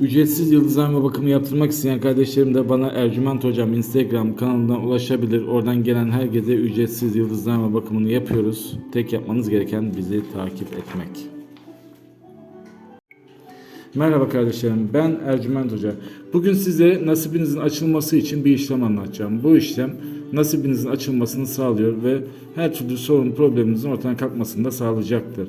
Ücretsiz yıldızlama bakımı yaptırmak isteyen kardeşlerim de bana Ercüment Hocam Instagram kanalından ulaşabilir. Oradan gelen herkese ücretsiz yıldızlama bakımını yapıyoruz. Tek yapmanız gereken bizi takip etmek. Merhaba kardeşlerim ben Ercüment Hoca. Bugün size nasibinizin açılması için bir işlem anlatacağım. Bu işlem nasibinizin açılmasını sağlıyor ve her türlü sorun probleminizin ortadan kalkmasını da sağlayacaktır.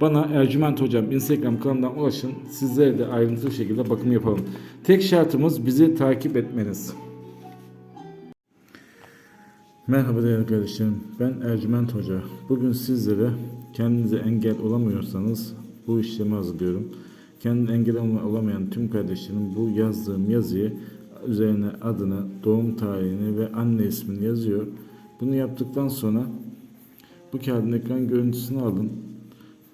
bana Ercüment Hocam Instagram kanalından ulaşın. Sizlere de ayrıntılı şekilde bakım yapalım. Tek şartımız bizi takip etmeniz. Merhaba değerli kardeşlerim. Ben Ercüment Hoca. Bugün sizlere kendinize engel olamıyorsanız bu işlemi hazırlıyorum. Kendine engel olamayan tüm kardeşlerim bu yazdığım yazıyı üzerine adını, doğum tarihini ve anne ismini yazıyor. Bunu yaptıktan sonra bu kağıdın ekran görüntüsünü alın.